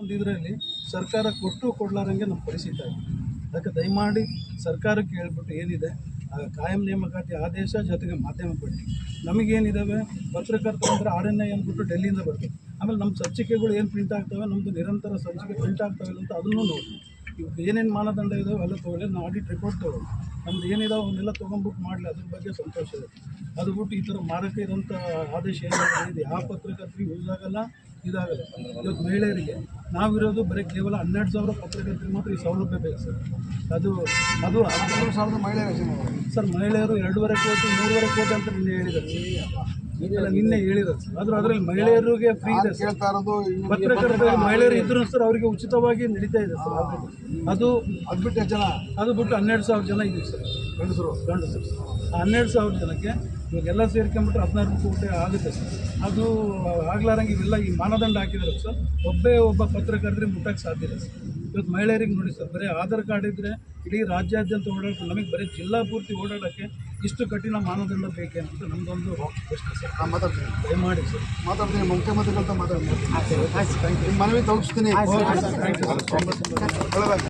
ಒಂದು ಇದರಲ್ಲಿ ಸರ್ಕಾರ ಕೊಟ್ಟು ಕೊಡ್ಲಾರಂಗೆ ನಮ್ಮ ಪರಿಸ್ಥಿತಿ ಆಗಿದೆ. ಅದಕ್ಕೆ ದಯಮಾಡಿ ಸರ್ಕಾರಕ್ಕೆ ಹೇಳ್ಬಿಟ್ಟು ಏನಿದೆ ಆ ಕಾಯಂ ನೇಮಕಾತಿ ಆದೇಶ ಜೊತೆಗೆ ಮಾಧ್ಯಮ ಕೊಡಿ. ನಮಗೇನಿದ್ದಾವೆ ಪತ್ರಕರ್ತರು ಅಂದರೆ ಆರ್ ಎನ್ ಐ ಅಂದ್ಬಿಟ್ಟು ಡೆಲ್ಲಿಯಿಂದ ಬರ್ತದೆ. ಆಮೇಲೆ ನಮ್ಮ ಸಂಚಿಕೆಗಳು ಏನು ಪ್ರಿಂಟ್ ಆಗ್ತವೆ ನಮ್ಮದು ನಿರಂತರ ಸಂಚಿಕೆ ಪ್ರಿಂಟ್ ಆಗ್ತವೆ ಅಂತ ಅದನ್ನು ನೋಡಿ. ಇವಾಗ ಏನೇನು ಮಾನದಂಡ ಇದಾವೆ ಎಲ್ಲ ತೊಗೊಳ್ಳಿ, ನಾವು ಆಡಿಟ್ ರಿಪೋರ್ಟ್ ತೊಗೊಳ್ಳಿ. ನಮ್ದು ಏನಿದಾವೆ ಅವನ್ನೆಲ್ಲ ತೊಗೊಂಡ್ಬಿಟ್ಟು ಮಾಡಲಿ, ಅದ್ರ ಬಗ್ಗೆ ಸಂತೋಷ ಇದೆ. ಅದು ಬಿಟ್ಟು ಈ ಥರ ಮಾರಕ್ಕೆ ಇರೋಂಥ ಆದೇಶ ಏನಾದರೂ ಇದೆ? ಯಾವ ಪತ್ರಕರ್ತರಿಗೆ ಯೂಸ್ ಆಗಲ್ಲ, ಇದಾಗಲ್ಲ. ಇವತ್ತು ಮಹಿಳೆಯರಿಗೆ ನಾವಿರೋದು ಬರೀ ಕೇವಲ ಹನ್ನೆರಡು ಸಾವಿರ ಪತ್ರಕರ್ತರಿಗೆ ಮಾತ್ರ ಈ ಸೌಲಭ್ಯ ಬೇಕು ಸರ್. ಅದು ಅದು ಹದಿನೇಳು ಸಾವಿರದ ಮಹಿಳೆಯರು ಸರ್ ಮಹಿಳೆಯರು ಎರಡೂವರೆ ಕೋಟಿ ಮೂರುವರೆ ಕೋಟಿ ಅಂತ ನಿನ್ನೆ ಹೇಳಿದ್ದಾರೆ ಇಲ್ಲ ನಿನ್ನೆ ಹೇಳಿದ್ರು ಸರ್. ಆದರೂ ಅದರಲ್ಲಿ ಮಹಿಳೆಯರಿಗೆ ಫ್ರೀ ಇದೆ ಸರ್. ಮಹಿಳೆಯರು ಇದ್ರು ಸರ್ ಅವರಿಗೆ ಉಚಿತವಾಗಿ ನಡೀತಾ ಇದೆ ಸರ್. ಅದು ಅದು ಬಿಟ್ಟು ಜನ? ಅದು ಬಿಟ್ಟು ಹನ್ನೆರಡು ಸಾವಿರ ಜನ ಇದೆ ಸರ್. ಗಂಡಸರು? ಗಂಡಸರು ಆ ಹನ್ನೆರಡು ಸಾವಿರ ಜನಕ್ಕೆ ಇವಾಗೆಲ್ಲ ಸೇರ್ಕೊಂಬಿಟ್ರೆ ಹದಿನಾರು ಕೋಟಿ ಆಗುತ್ತೆ ಸರ್. ಅದು ಆಗ್ಲಾರಂಗೆ ಇವೆಲ್ಲ ಈ ಮಾನದಂಡ ಹಾಕಿದ್ರು ಸರ್. ಒಬ್ಬೇ ಒಬ್ಬ ಪತ್ರಕರ್ತರಿಗೆ ಮುಟ್ಟಕ್ಕೆ ಸಾಧ್ಯ ಇಲ್ಲ ಸರ್. ಇವತ್ತು ಮಹಿಳೆಯರಿಗೆ ನೋಡಿ ಸರ್ ಬರೀ ಆಧಾರ್ ಕಾರ್ಡ್ ಇದ್ದರೆ ಇಡೀ ರಾಜ್ಯಾದ್ಯಂತ ಓಡಾಡೋದು ನಮಗೆ ಬರೀ ಜಿಲ್ಲಾ ಪೂರ್ತಿ ಓಡಾಡೋಕ್ಕೆ ಇಷ್ಟು ಕಠಿಣ ಮಾನದಂಡ ಬೇಕೆ ಅಂತ ನಮ್ಮದೊಂದು ಪ್ರಶ್ನೆ ಸರ್. ನಾನು ಮಾತಾಡ್ತೀನಿ. ದಯಮಾಡಿ ಸರ್. ಮಾತಾಡ್ತೀನಿ ಮುಖ್ಯಮಂತ್ರಿಗಳಂತ ಮಾತಾಡ್ತೀನಿ. ಮನವಿ ತಲುಪಿಸ್ತೀನಿ.